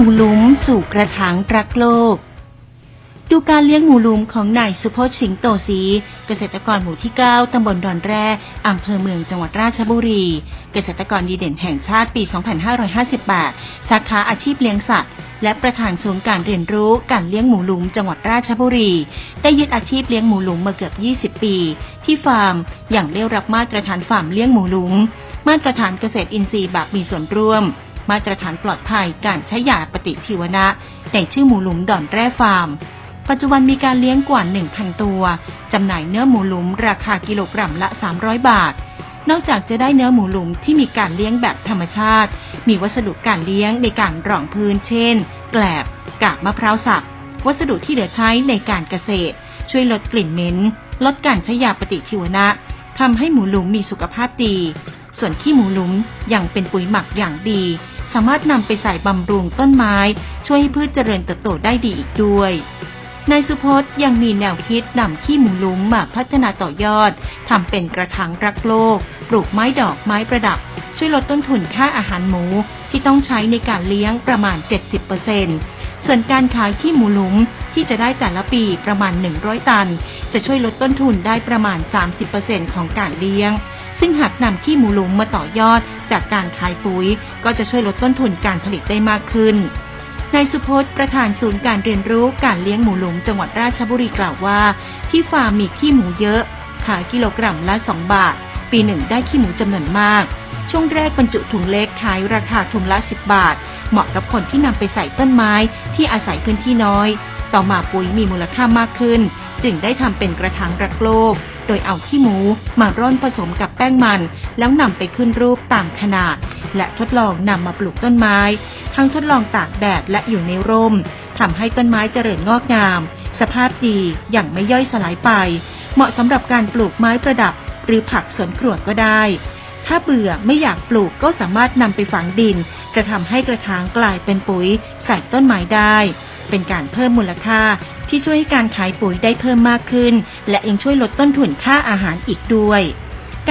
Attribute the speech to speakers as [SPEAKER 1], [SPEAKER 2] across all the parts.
[SPEAKER 1] มูหลุมสู่กระถางรักโลก ดูการเลี้ยงหมูหลุมของนายสุพจน์สิงโตศรีเกษตรกรหมู่ที่ 9 ตำบลดอนแร่อำเภอเมืองจังหวัดราชบุรี เกษตรกรดีเด่นแห่งชาติปี 2558 สาขาอาชีพเลี้ยงสัตว์และประธานศูนย์การเรียนรู้การเลี้ยงหมูหลุมจังหวัดราชบุรี ได้ยึดอาชีพเลี้ยงหมูหลุมมาเกือบ 20 ปี ที่ฟาร์มอย่างได้รับมาตรฐานฟาร์มเลี้ยงหมูหลุม มาตรฐานเกษตรอินทรีย์แบบมีส่วนร่วม มาตรฐานปลอดภัยการใช้ยาปฏิชีวนะ ในชื่อหมูหลุมดอนแร่ฟาร์ม ปัจจุบันมีการเลี้ยงกว่า 1,000 ตัว จำหน่ายเนื้อหมูหลุมราคากิโลกรัมละ 300 บาท นอกจากจะได้เนื้อหมูหลุมที่มีการเลี้ยงแบบธรรมชาติ มีวัสดุการเลี้ยงในการรองพื้น เช่น แกลบ กากมะพร้าวสับ วัสดุที่เหลือใช้ในการเกษตร ช่วยลดกลิ่นเหม็น ลดการใช้ยาปฏิชีวนะทำให้หมูหลุมมีสุขภาพดี ส่วนขี้หมูหลุมยังเป็นปุ๋ยหมักอย่างดี สามารถนำไปใส่บำรุงต้นไม้ ช่วยให้พืชเจริญเติบโตได้ดีอีกด้วยนายสุพจน์ยังมีแนวคิดนำขี้หมูลุมมาพัฒนาต่อยอดทำเป็นกระถางรักโลก ปลูกไม้ดอกไม้ประดับ ช่วยลดต้นทุนค่าอาหารหมูที่ต้องใช้ในการเลี้ยงประมาณ 70%ส่วนการขายขี้หมูลุมที่จะได้แต่ละปีประมาณ 100 ตัน จะช่วยลดต้นทุนได้ประมาณ 30%ของการเลี้ยง ซึ่งหากนำขี้หมูหลุมมาต่อยอดจากการขายปุ๋ย ก็จะช่วยลดต้นทุนการผลิตได้มากขึ้นนายสุพจน์ประธานศูนย์การเรียนรู้การเลี้ยงหมูหลุมจังหวัดราชบุรีกล่าวว่า ที่ฟาร์มมีขี้หมูเยอะ ขายกิโลกรัมละ 2 บาท ปีหนึ่งได้ขี้หมูจำนวนมาก ช่วงแรกบรรจุถุงเล็กขายราคาถุงละ 10 บาท เหมาะกับคนที่นำไปใส่ต้นไม้ที่อาศัยพื้นที่น้อย ต่อมาปุ๋ยมีมูลค่ามากขึ้น จึงได้ทำเป็นกระถางรักโลก โดยเอาขี้หมูมาร่อนผสมกับแป้งมัน แล้วนำไปขึ้นรูปตามขนาด และทดลองนำมาปลูกต้นไม้ ทั้งทดลองตากแดดและอยู่ในร่มทำให้ต้นไม้เจริญงอกงาม สภาพดีอย่างไม่ย่อยสลายไป เหมาะสำหรับการปลูกไม้ประดับ หรือผักสวนครัวก็ได้ ถ้าเบื่อไม่อยากปลูกก็สามารถนำไปฝังดิน จะทำให้กระถางกลายเป็นปุ๋ยใส่ต้นไม้ได้ เป็นการเพิ่มมูลค่าที่ช่วยให้การขายปุ๋ยได้เพิ่มมากขึ้น และยังช่วยลดต้นทุนค่าอาหารอีกด้วย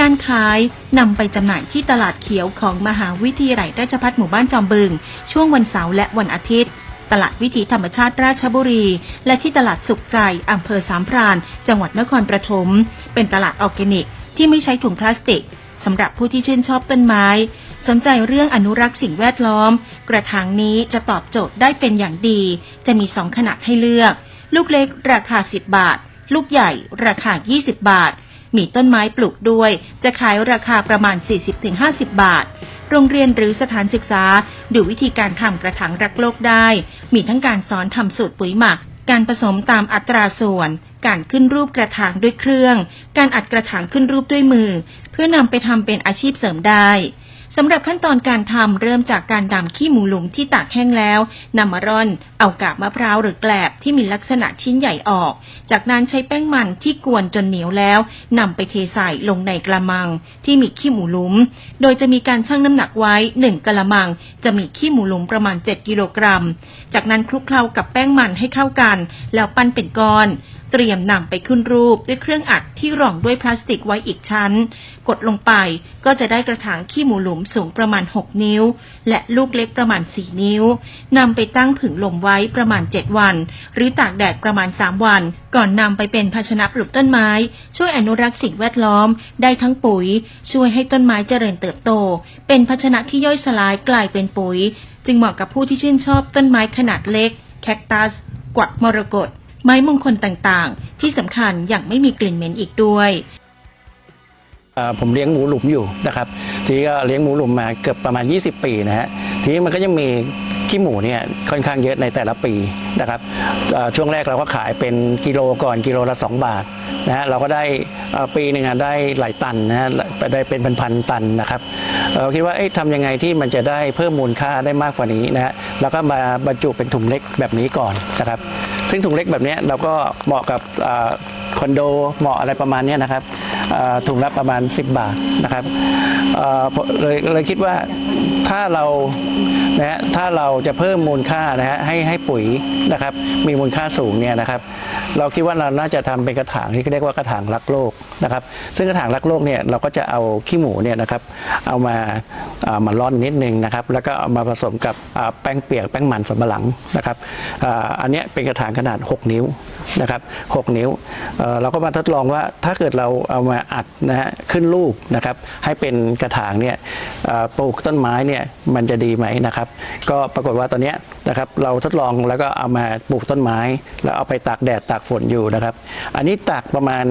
[SPEAKER 1] การขายนำไปจำหน่ายที่ตลาดเขียวของมหาวิทยาลัยราชภัฏหมู่บ้านจอมบึง ช่วงวันเสาร์และวันอาทิตย์ ตลาดวิถีธรรมชาติราชบุรี และที่ตลาดสุขใจอำเภอสามพราน จังหวัดนครปฐมเป็นตลาดออร์แกนิก ที่ไม่ใช้ถุงพลาสติกสำหรับผู้ที่ชื่นชอบต้นไม้ สนใจเรื่องอนุรักษ์สิ่งแวดล้อม กระถางนี้จะตอบโจทย์ได้เป็นอย่างดี จะมีสองขนาดให้เลือก ลูกเล็กราคา 10 บาท ลูกใหญ่ราคา 20 บาท มีต้นไม้ปลูกด้วย จะขายราคาประมาณ 40-50 บาท โรงเรียนหรือสถานศึกษา ดูวิธีการทำกระถางรักโลกได้ มีทั้งการสอนทำสูตรปุ๋ยหมัก การผสมตามอัตราส่วนการขึ้นรูปกระถางด้วยเครื่อง การอัดกระถางขึ้นรูปด้วยมือ เพื่อนำไปทำเป็นอาชีพเสริมได้ สำหรับขั้นตอนการทำเริ่มจากการดำขี้หมูหลุมที่ตากแห้งแล้วนำมาร่อน เอากาบมะพร้าวหรือแกลบที่มีลักษณะชิ้นใหญ่ออก จากนั้นใช้แป้งมันที่กวนจนเหนียวแล้วนำไปเทใส่ลงในกระมัง ที่มีขี้หมูหลุม โดยจะมีการชั่งน้ำหนักไว้ 1กระมัง จะมีขี้หมูหลุมประมาณ 7 กิโลกรัม จากนั้นคลุกเคล้ากับแป้งมันให้เข้ากัน แล้วปั้นเป็นก้อนเตรียมนำไปขึ้นรูปด้วยเครื่องอัดที่รองด้วยพลาสติกไว้อีกชั้น กดลงไปก็จะได้กระถางขี้หมูหลุมสูงประมาณ 6 นิ้ว และลูกเล็กประมาณ 4 นิ้วนำไปตั้งผึ่งลมไว้ประมาณ 7 วัน หรือตากแดดประมาณ 3 วัน ก่อนนำไปเป็นภาชนะปลูกต้นไม้ ช่วยอนุรักษ์สิ่งแวดล้อม ได้ทั้งปุ๋ย ช่วยให้ต้นไม้เจริญเติบโต เป็นภาชนะที่ย่อยสลายกลายเป็นปุ๋ย จึงเหมาะกับผู้ที่ชื่นชอบต้นไม้ขนาดเล็ก แคคตัส กวักมรกตไม้มงคลต่างๆ ที่สำคัญอย่างไม่มีกลิ่นเหม็นอีกด้วย
[SPEAKER 2] ผมเลี้ยงหมูหลุมอยู่นะครับ ทีนี้ก็เลี้ยงหมูหลุมมาเกือบประมาณ 20 ปีนะฮะ ทีนี้มันก็ยังมีขี้หมูเนี่ยค่อนข้างเยอะในแต่ละปีนะครับช่วงแรกเราก็ขายเป็นกิโลก่อนกิโลละ 2 บาทนะฮะเราก็ได้ปีหนึ่งอะได้หลายตันนะฮะได้เป็นพันๆตันนะครับเราคิดว่าเอ๊ะทำยังไงที่มันจะได้เพิ่มมูลค่าได้มากกว่านี้นะฮะแล้วก็มาบรรจุเป็นถุงเล็กแบบนี้ก่อนนะครับ ซึ่งถุงเล็กแบบนี้เราก็เหมาะกับอคอนโดเหมาะอะไรประมาณเนี้ยนะครับ ถุงละประมาณ 10 บาทนะครับเลยเลยคิดว่าถ้าเรานะฮะถ้าเราจะเพิ่มมูลค่านะฮะให้ให้ปุ๋ยนะครับ มีมูลค่าสูงเนี่ยนะครับ เราคิดว่าเราน่าจะทำเป็นกระถางที่เรียกว่ากระถางรักโลกนะครับ ซึ่งกระถางรักโลกเนี่ยเราก็จะเอาขี้หมูเนี่ยนะครับเอามาเอามาร่อนนิดนึงนะครับ แล้วก็เอามาผสมกับแป้งเปียกแป้งมันสำปะหลังนะครับอันนี้เป็นกระถางขนาด 6 นิ้ว นะครับ6นิ้วเเราก็มาทดลองว่าถ้าเกิดเราเอามาอัดนะฮะขึ้นลูกนะครับให้เป็นกระถางเนี่ยปลูกต้นไม้เนี่ยมันจะดีไหมนะครับ ก็ปรากฏว่าตอนเนี้ยนะครับเราทดลองแล้วก็เอามาปลูกต้นไม้ แล้วเอาไปตากแดดตากฝนอยู่นะครับ อันนี้ตากประมาณ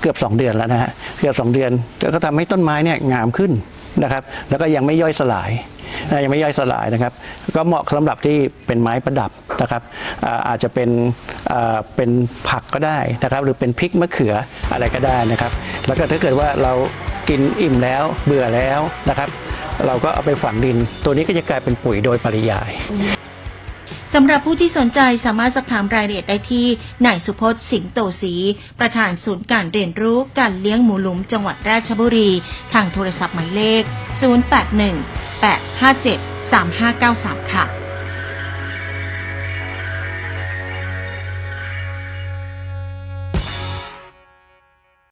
[SPEAKER 2] เกือบ 2 เดือนแล้วนะฮะเกือบ 2 เดือนก็ทำให้ต้นไม้เนี่ยงามขึ้น นะครับ แล้วก็ยังไม่ย่อยสลายนะยังไม่ย่อยสลายนะครับ ก็เหมาะสำหรับที่เป็นไม้ประดับนะครับอาจจะเป็นเป็นผักก็ได้นะครับ หรือเป็นพริกมะเขืออะไรก็ได้นะครับ แล้วก็ถ้าเกิดว่าเรากินอิ่มแล้วเบื่อแล้วนะครับ เราก็เอาไปฝังดิน ตัวนี้ก็จะกลายเป็นปุ๋ยโดยปริยาย
[SPEAKER 1] สำหรับผู้ที่สนใจสามารถสอบถามรายละเอียดได้ที่นายสุพจน์สิงโตศรีประธานศูนย์การเรียนรู้การเลี้ยงหมูหลุมจังหวัดราชบุรี ทางโทรศัพท์หมายเลข 081 857 3593 ค่ะ